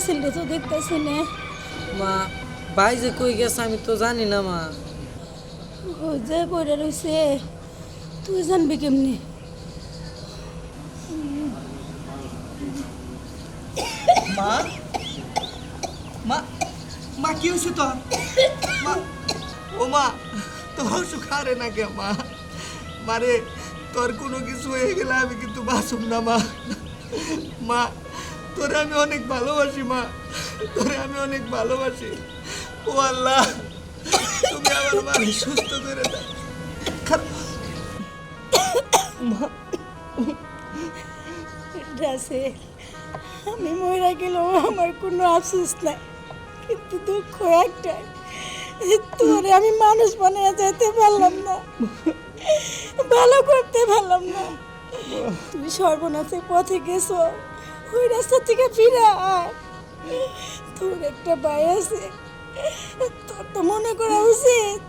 রাসেলটা তো দেখতেছি না। মা ভাই যে কই গেছে আমি তো জানি না মা। ও যে পড়ে রয়েছে তুই জানবি কেমনি? মা? মা মা কি হয়েছে তোর? মা ও মা তোর সুখারে না কে মা? মারে তোর কোনো কিছু হয়ে গেলে আমি কিন্তু বাসুম না মা। মা তোরে আমি অনেক ভালোবাসি, মা। তোরে আমি অনেক ভালোবাসি। ও আল্লাহ, তুমি আমার মারে সুস্থ করে দাও। আমি মরে গেলেও আমার কোনো আফসোস নাই, কিন্তু দুঃখ একটাই তোরে আমি মানুষ বানিয়ে যেতে পারলাম না, ভালো করতে পারলাম না। তুমি সর্বনাশের পথে গেছো। ওই রাস্তা থেকে ফিরে আয়। তোর একটা ভাই আছে, তোর তো মনে করা উচিত।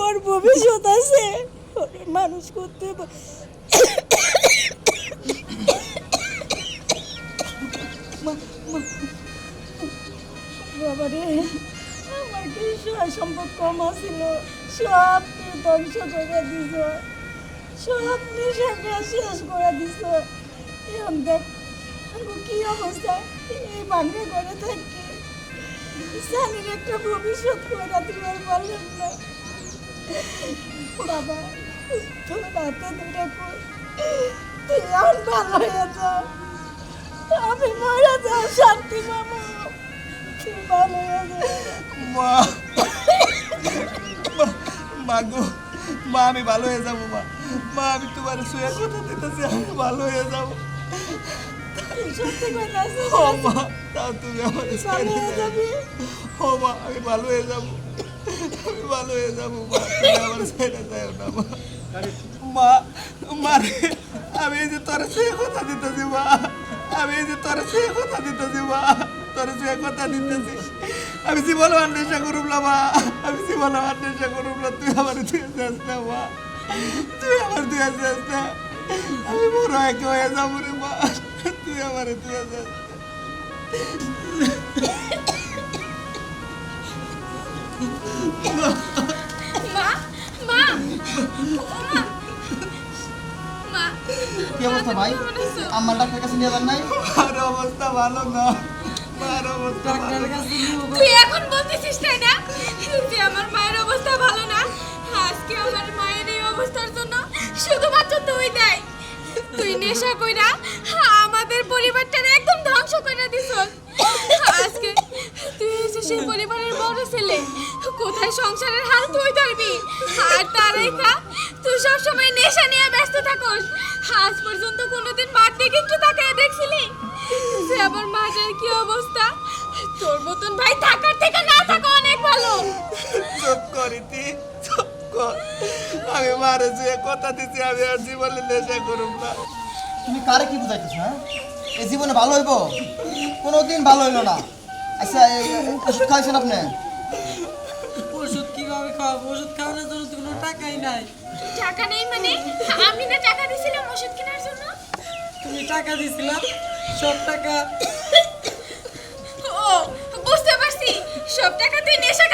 ওর ভবিষ্যৎ আছে মানুষ করতে বাবারে আমার কি সম্পদ কম আছিল? সব তুই ধ্বংস করে দিছ। সব নেশাকে শেষ করে দিছ। এখন দেখ কি অবস্থা? এই ভাঙ্গা করে থাকি সানির একটা ভবিষ্যৎ করে দিতে পারলেন না। বাবা, তোর হাতে দুটা তুই এখন ভালো হয়ে যা। আমি মরে যাও, শান্তি মামা। তুই ভালো হয়ে যা। মা গো, মা, আমি ভালো হয়ে যাব, মা। মা, আমি তোমার শুয়ে কথা দিতেছি, আমি ভালো হয়ে যাব। সত্যি কথা ও মা তাও তুমি আমার ভালো হয়ে যাবি ও মা আমি ভালো হয়ে যাব আমি ভালো হয়ে যাব মা তুমি আমার ছেড়ে যাও না মা আমি এই যে তোর শুয়ে কথা দিতেছি মা আমি এই যে তোর শুয়ে কথা দিতেছি মা তোর শুয়ে কথা দিতেছি আমি জীবন আর নেশা করুম না মা আমি জীবন আর নেশা করুম না তুই আমার তুই যাস না মা তুই আমার তুই যাস না আমি বড় একে হয়ে যাব রে তুই আমার তুই আমার এখন বলতেছিস তাই না যে আমার মায়ের অবস্থা ভালো না? আজকে আমার মায়ের এই অবস্থার জন্য শুধুমাত্র তুই দেয়। তুই নেশা কইরা পরিবারটারে একদম ধ্বংস করে দিছ। আজকে তুই হচ্ছে সেই পরিবারের বড় ছেলে। কোথায় সংসারের হাল তুই ধরবি? আর তার একা তুই সবসময় নেশা নিয়ে ব্যস্ত থাকস। আজ পর্যন্ত কোনোদিন মার দিকে একটু তাকায় দেখছিলি? যে আমার মাটার কি অবস্থা? তোর মতন ভাই থাকার থেকে না থাকা অনেক ভালো। চুপ করিতি চুপ কর। আমি মারে যে কথা দিছি আমি আর জীবনে নেশা করুম না। তুমি কারে কি বুঝাইতেছ হ্যাঁ? এই জীবনে ভালো হইব? কোনোদিন ভালো হইল না। আচ্ছা এই এই ওষুধ খাইছেন আপনি? ওষুধ কীভাবে খাওয়াবো? ওষুধ খাওয়ানোর জন্য তো কোনো টাকাই নাই। টাকা নেই মানে? আমি না টাকা দিছিলাম ওষুধ কেনার জন্য। তুমি টাকা দিছিলাম সব টাকা ও বুঝতে পারছি। সব টাকা তুই নেশা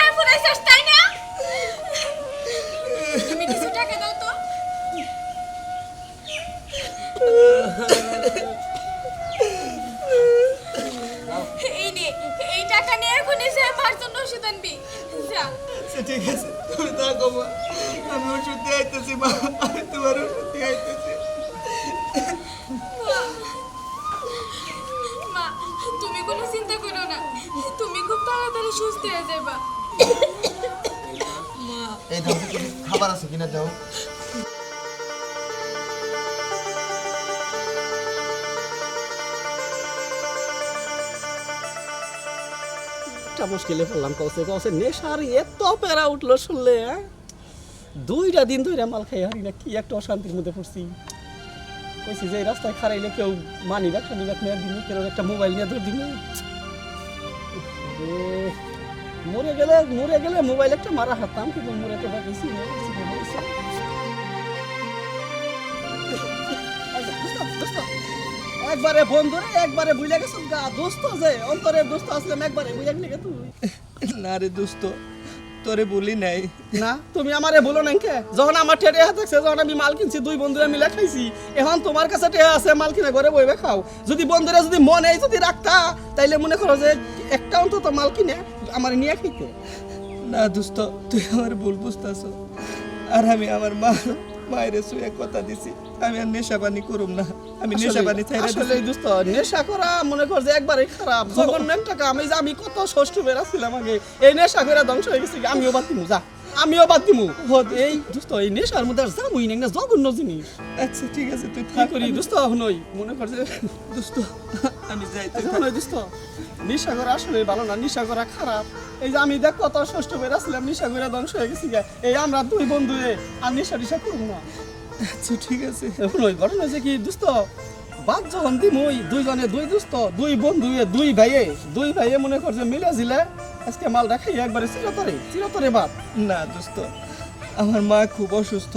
কিনা দাও একটা মুশকিলে পড়লাম কৌশে কৌশে নেশার এত প্যারা উঠল শুনলে হ্যাঁ? দুইটা দিন ধরে মাল খাই হারি না, কি একটা অশান্তির মধ্যে পড়ছি। কইছি যে রাস্তায় খারাইলে কেউ মানি ব্যাগ টানি ব্যাগ নেওয়ার দিন কেউ একটা মোবাইল নিয়ে ধর দিন মরে গেলে মরে গেলে মোবাইল একটা মারা হাতাম কিন্তু মরে তো বাকিছি না। একবারে বন্ধুরে একবারে বুঝলে গেছ গা দোস্ত যে অন্তরের দোস্ত আসলাম একবারে বুঝলে গেলি তুই। না রে দোস্ত তোরে বলি নাই। না তুমি আমারে বলো না কে? যখন আমার টেটে হাত থাকছে যখন আমি মাল কিনছি দুই বন্ধুরা মিলে খাইছি এখন তোমার কাছে টেহা আছে মাল কিনে ঘরে বইবে খাও। যদি বন্ধুরা যদি মনে যদি রাখতা তাইলে মনে করো যে একটা অন্তত মাল কিনে আমার নিয়ে খাইতে। না দোস্ত তুই আমার ভুল বুঝতেছ। আর আমি আমার মা মায়ের শুয়ে কথা দিছি। আমি আর নেশা পানি করুম না। আমি নেশা পানি চাই আসলে দোস্ত নেশা করা মনে কর যে একবারে খারাপ। জঘন্য একটা কাম এই যে আমি কত ষষ্ঠ বেড়া ছিলাম আগে এই নেশা করে ধ্বংস হয়ে গেছি আমিও বাতি মুজা যা। আমিও বাদ দিমু। এই দোস্ত এই নেশার মধ্যে আর যাবই না একটা জঘন্য জিনিস। আচ্ছা ঠিক আছে তুই কি করি দোস্ত হনই মনে কর যে দোস্ত আমি যাই তুই ওই দোস্ত। নিশা করা আসলে ভালো না নিশা করা খারাপ। এই যে আমি দেখ কত ষষ্ঠ বেড়া ছিলাম নিশা করে ধ্বংস হয়ে গেছি গা। এই আমরা দুই বন্ধু এ আর নিশা নিশা করব না। আচ্ছা ঠিক আছে। এখন ওই ঘটনা হয়েছে কি দোস্ত বাদ যখন দিম ওই দুইজনে দুই দোস্ত দুই বন্ধু দুই ভাইয়ে দুই ভাইয়ে মনে করছে মিলে ঝিলে আজকে মালটা খাই একবারে চিরতরে চিরতরে বাদ। না দোস্ত আমার মা খুব অসুস্থ।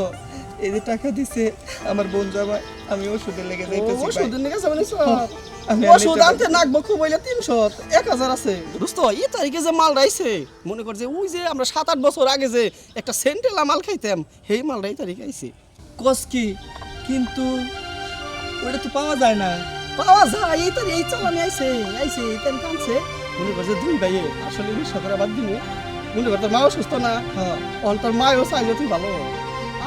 এই যে টাকা দিছে আমার বোন জামাই আমি ওষুধে লেগে যাইতেছি ওষুধ ভাই। নিয়ে গেছে মানে সব। আমি ওষুধ আনতে নাকবো খুব হইলে তিনশো এক হাজার আছে। দোস্ত এই তারিখে যে মাল রাইছে মনে কর যে ওই যে আমরা সাত আট বছর আগে যে একটা সেন্টেলা মাল খাইতাম সেই মালটা এই তারিখে আইছে। কস কি? কিন্তু ওটা তো পাওয়া যায় না। পাওয়া যায় এই তারিখ এই চালানি আইছে আইছে এই তারিখ আনছে। মনে কর দুই ভাইয়ে, আসলে নিঃস্ব করে বাদ দিমু। মনে কর মাও সুস্থ না? হ্যাঁ। তোর মায়ও চাইছে তুই ভালো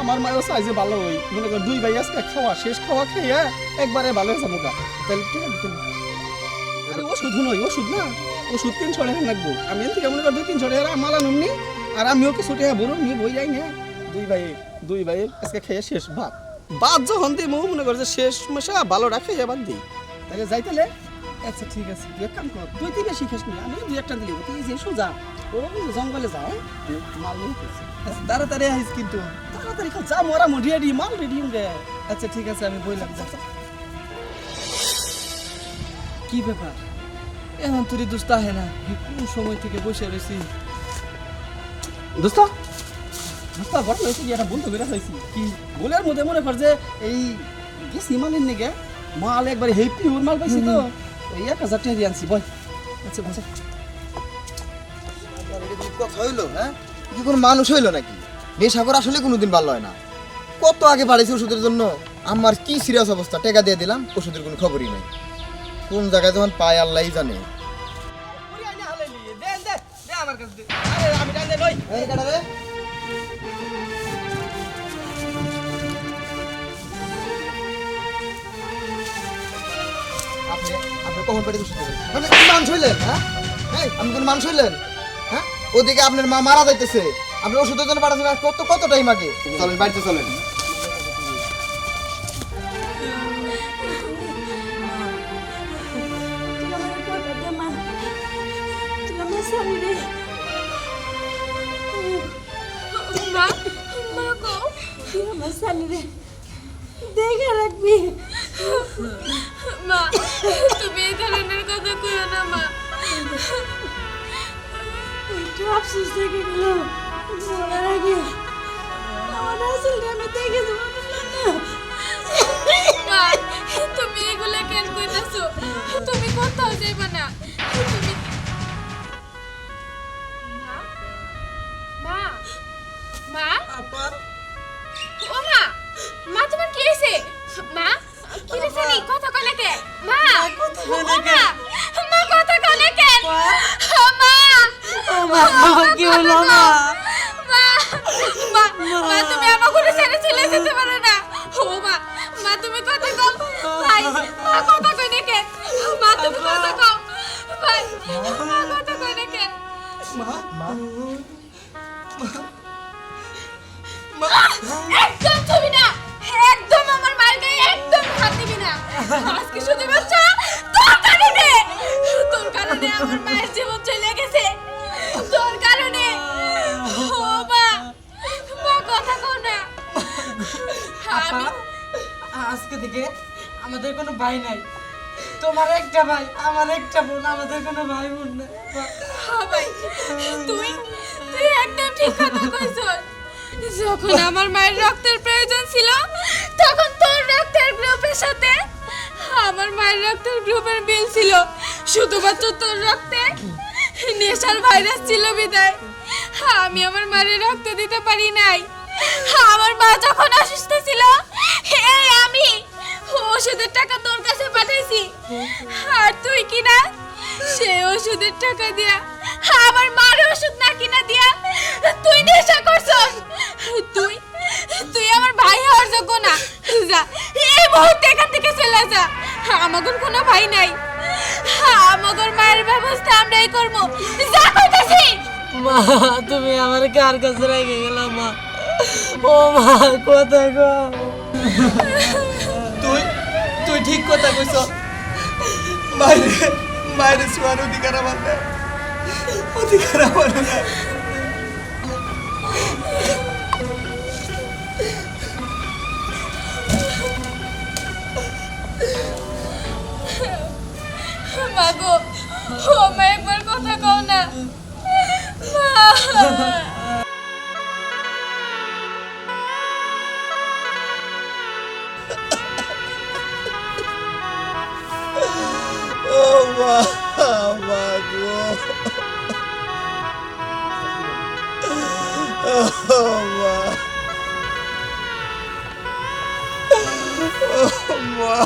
আমার মায়ও চাইছে ভালো হই। মনে কর দুই ভাই আজকে খাওয়া শেষ খাওয়া খেয়ে একবারে ভালো হয়েছে মুখা তাহলে ঠিক আছে। আরে ওষুধ নয় ওষুধ না? ওষুধ তিনশো টাকা লাগবো। আমি এর থেকে মনে কর দুই তিনশো টাকা মাল আনুন নি। আর আমিও কিছু টাকা বলুন নিয়ে বই যাই না। দুই ভাই দুই ভাই আজকে খেয়ে শেষ ভাত। ভাত যখন দিই মনে কর যে শেষ মশা ভালো রাখে এবার দিই। তাহলে যাই তাহলে। আচ্ছা ঠিক আছে। তুই এক কাম কর তুই তুই বেশি খাস নি আমি দুই একটা দিলি তুই যে সোজা ও জঙ্গলে যাও মাল নিয়ে। আচ্ছা, তাড়াতাড়ি আইস কিন্তু তাড়াতাড়ি খা যা মোরা মো রেডি মাল রেডি রে। আচ্ছা ঠিক আছে আমি বললাম যা। কি ব্যাপার? এখন তোর দোস্ত আহে না কোন সময় থেকে বসে রয়েছি? দোস্ত দোস্ত ঘটনা হয়েছে কি একটা বলতে বেরা হয়েছি কি বলের মধ্যে মনে কর যে এই গেছি মালের নেগে? মাল একবার হেই পিওর মাল পাইছি তো। আচ্ছা হ্যাঁ? মানুষ হইল নাকি? নেশা করে আসলে কোনোদিন ভালো হয় না। কত আগে বাড়াইছে ওষুধের জন্য? আমার কি সিরিয়াস অবস্থা? টাকা দিয়ে দিলাম, ওষুধের কোনো খবরই নেই। কোন জায়গায় যখন পায়, আল্লাহই জানে। আপনি কখন পেটে আপনি কি মানুষ হইলেন হ্যাঁ? হ্যাঁ আপনি কোন মানুষ হইলেন? হ্যাঁ? ওদিকে আপনার মা মারা যাইতেছে। আপনি ওষুধের জন্য পাঠাচ্ছেন কত কত টাইম আগে? চলেন, বাড়িতে চলেন। একটু আফসোস থেকে গেল? মরার আগে আমার আসলটা আমি দেখে দেবো তুমি এগুলা কেন কইতাছো? তুমি কোথাও যাইবা না। তুমি মা? মা? আপা? ও মা মা তোমার কি হয়েছে মা? কি হয়েছে নি? কথা কলে কে? মা! ও মা মা কথা কলে কে মা কি হলো মা মা? মা মা তুমি আমার ঘরে ছেড়ে চলে যেতে পারো না। ও মা মা তুমি কথা কও। ভাই মা কথা কই না কেন? মা তুমি কথা কও। ভাই মা কথা কই না কেন? মা তুমি ভাই নাই। তোমার একটা ভাই, আমার একটা বোন, আমাদের কোনো ভাই বোন না হ্যাঁ ভাই, তুই তুই একদম ঠিক কথা কইছ। যখন আমার মায়ের রক্তের প্রয়োজন ছিল, তখন তোর রক্তের গ্রুপের সাথে আমার মায়ের রক্তের গ্রুপের বিল ছিল। শুধুমাত্র তোর রক্তে নেশার ভাইরাস ছিল বিদায়। আমি আমার মায়ের রক্ত দিতে পারি নাই। আমার মা যখন অসুস্থ ছিল আর তুই কি না সেই ওষুধের টাকা দিয়া আমার মার ওষুধ না কিনা দিয়া তুই নেশা করছস? তুই তুই আমার ভাই হওয়ার যোগ্য না। যা এই মুহূর্তে এখান থেকে চলে যা। আমাদের কোনো ভাই নাই। আমাদের মায়ের ব্যবস্থা আমরাই করব। যা কইতাছি। মা তুমি আমার কার কাছে রেখে গেলাম মা? ও মা কোথায় গো? তুই তুই ঠিক কথা কইছ। বাইরে বাইরে শোয়ার অধিকার আমার নেই। অধিকার আমার মাগো ও মা একবার কথা কও না। মা। ও মা মা গো ও মা ও মা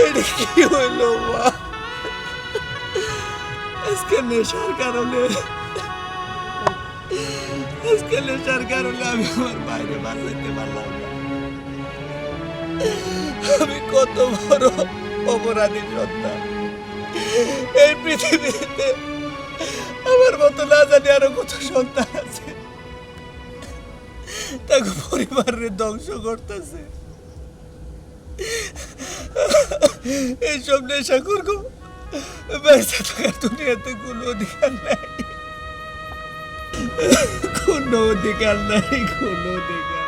এটা আমি কত বড় অপরাধী সন্তান। এই পৃথিবীতে আমার মতো না জানি আরও কত সন্তান আছে। তাকে পরিবারের ধ্বংস করতেছে। এইসব নেশা করব দুনিয়াতে কোনো অধিকার নাই। কোনো অধিকার নাই, কোনো অধিকার।